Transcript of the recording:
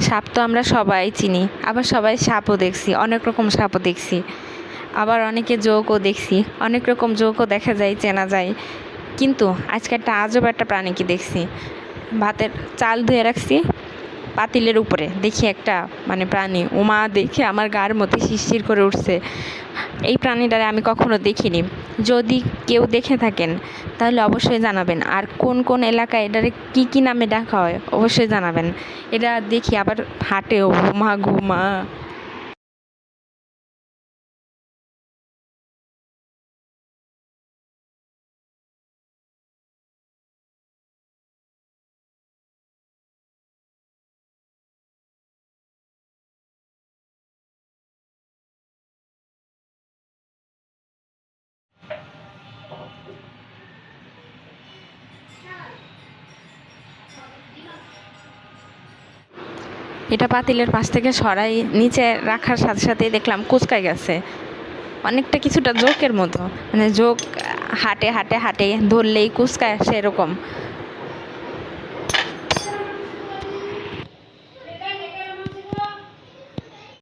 সাপ তো আমরা সবাই চিনি, আবার সবাই সাপও দেখছি, অনেক রকম সাপও দেখছি। আবার অনেকে যোগও দেখছি, অনেক রকম যোগও দেখা যায়, চেনা যায়। কিন্তু আজকে একটা আজব একটা প্রাণীকে দেখছি। ভাতের চাল ধুয়ে রাখছি, পাতিলের উপরে। দেখি একটা মানে প্রাণী, উমা দেখে আমার গার মধ্যে শিরশির করে উঠছে। এই প্রাণীটারে আমি কখনো দেখিনি। যদি কেউ দেখে থাকেন, তাহলে অবশ্যই জানাবেন। আর কোন কোন এলাকায় এটারে কি কি নামে ডাকা হয়, অবশ্যই জানাবেন। এটা দেখি, আবার হাটে ঘুমা ঘুমা। এটা পাতিলের পাশ থেকে সরাই নিচে রাখার সাথে সাথেই দেখলাম কুচকাই গেছে। অনেকটা কিছুটা জোকের মতো। মানে জোক হাটে হাটে হাটে ধরলেই কুচকায় সেরকম